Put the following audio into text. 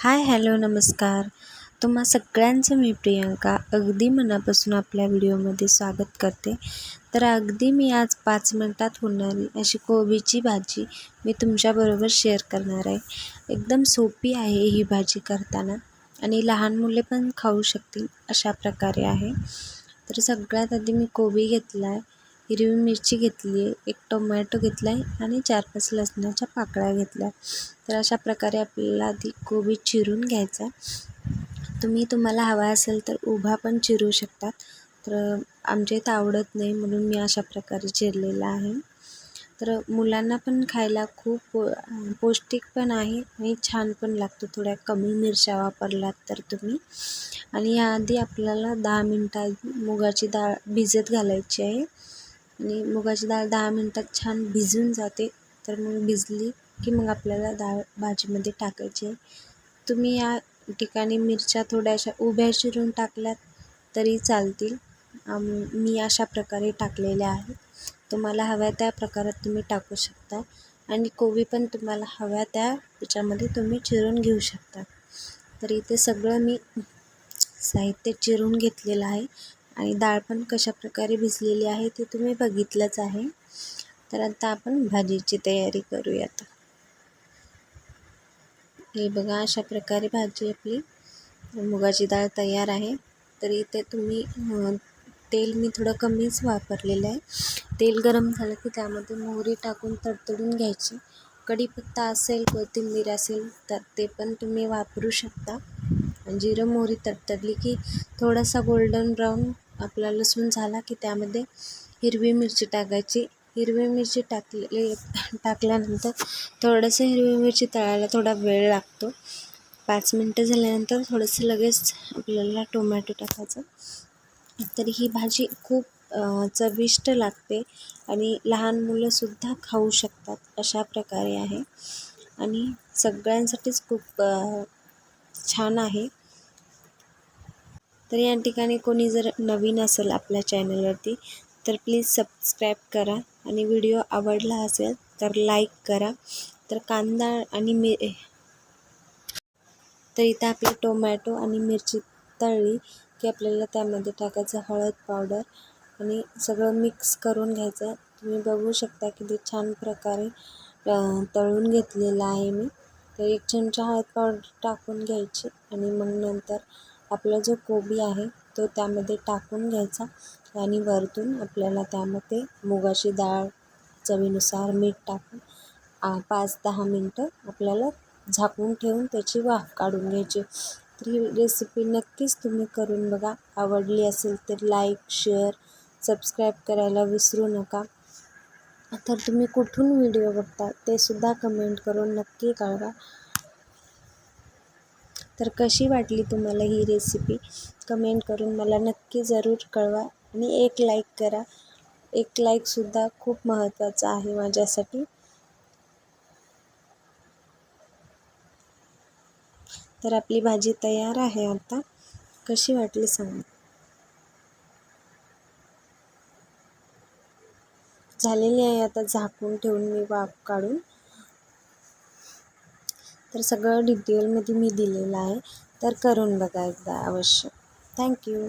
Hi hello नमस्कार. तुम्हा सगळ्यांचं मी प्रियंका. अगदी मनापासून आपल्या व्हिडिओमध्ये स्वागत करते. तर अगदी मी आज पाच मिनटात होणारी अशी कोबीची भाजी मी तुमच्याबरोबर शेअर करणार आहे. एकदम सोपी आहे ही भाजी करताना आणि लहान मुले पण खाऊ शकतील अशा प्रकारे आहे. तर सगळ्यात आधी मी कोबी घेतला आहे हिरवी मिरची घेतली आहे एक टोमॅटो घेतला आहे आणि चार पाच लसणाच्या पाकळ्या घेतल्या. तर अशा प्रकारे आपल्याला आधी कोबी चिरून घ्यायचा. तुम्ही तुम्हाला हवा असेल तर उभा पण चिरू शकतात. तर आमच्या इथं आवडत नाही म्हणून मी अशा प्रकारे चिरलेला आहे. तर मुलांना पण खायला खूप पो पौष्टिक पण आहे आणि छान पण लागतो. थोड्या कमी मिरच्या वापरलात तर तुम्ही. आणि याआधी आपल्याला दहा मिनटात मुगाची डाळ भिजत घालायची आहे. आणि मुगाची डाळ दहा मिनटात छान भिजून जाते. तर मग भिजली की मग आपल्याला डाळ भाजीमध्ये टाकायची आहे. तुम्ही या ठिकाणी मिरच्या थोड्याशा उभ्या चिरून टाकल्यात तरी चालतील. मी अशा प्रकारे टाकलेल्या आहेत. तुम्हाला हव्या त्या प्रकारात तुम्ही टाकू शकता. आणि कोबी पण तुम्हाला हव्या त्या याच्यामध्ये तुम्ही चिरून घेऊ शकता. तर इथे सगळं मी साहित्य चिरून घेतलेलं आहे. आणि डाळ पण कशा प्रकारे भिजलेली आहे ते तुम्ही बघितलंच आहे. तर आता आपण भाजीची तयारी करूयात. हे बघा अशा प्रकारे भाजी आपली मुगाची डाळ तयार आहे. तर इथे तुम्ही तेल मी थोडं कमीच वापरलेलं आहे. तेल गरम झालं की त्यामध्ये मोहरी टाकून तडतडून घ्यायची. कढीपत्ता असेल कोथिंबीर असेल तर ते पण तुम्ही वापरू शकता. जिरं मोहरी तडतडली की थोडासा गोल्डन ब्राऊन आपला लसूण झाला की त्यामध्ये हिरवी मिरची टाकायची. हिरवी मिरची टाकली टाकल्यानंतर थोडंसं हिरवी मिरची तळायला थोडा वेळ लागतो. पाच मिनटं झाल्यानंतर थोडंसं लगेच आपल्याला टोमॅटो टाकायचं. तर ही भाजी खूप चविष्ट लागते आणि लहान मुलंसुद्धा खाऊ शकतात अशा प्रकारे आहे. आणि सगळ्यांसाठीच खूप छान आहे. तर या ठिकाणी कोणी जर नवीन असेल आपल्या चॅनलवरती तर प्लीज सबस्क्राईब करा आणि व्हिडिओ आवडला असेल तर लाईक करा. तर कांदा आणि मि तर इथं आपली टोमॅटो आणि मिरची तळली की आपल्याला त्यामध्ये टाकायचं हळद पावडर आणि सगळं मिक्स करून घ्यायचं. तुम्ही बघू शकता किती छान प्रकारे तळून घेतलेलं आहे मी. तर एक चमचा हळद पावडर टाकून घ्यायची आणि मग नंतर आपला जो कोबी आहे तो त्यामध्ये टाकून घ्यायचा आणि वरतून आपल्याला त्यामध्ये मुगाची डाळ चवीनुसार मीठ टाकून पाच दहा मिनटं आपल्याला झाकून ठेवून त्याची वाफ काढून घ्यायची. तर ही रेसिपी नक्कीच तुम्ही करून बघा. आवडली असेल तर लाईक शेअर सबस्क्राईब करायला विसरू नका. तर तुम्ही कुठून व्हिडिओ बघता ते सुद्धा कमेंट करून नक्की कळवा. तर कशी वाटली तुम्हाला ही रेसिपी कमेंट करून मला नक्की जरूर कळवा आणि एक लाईक करा. एक लाईकसुद्धा खूप महत्त्वाचं आहे माझ्यासाठी. तर आपली भाजी तयार आहे आता. कशी वाटली सांगा. झालेली आहे आता झाकून ठेवून मी वाफ काढून. तर सगळं डिटेलमध्ये मी दिलेलं आहे. तर करून बघा एकदा अवश्य. थँक्यू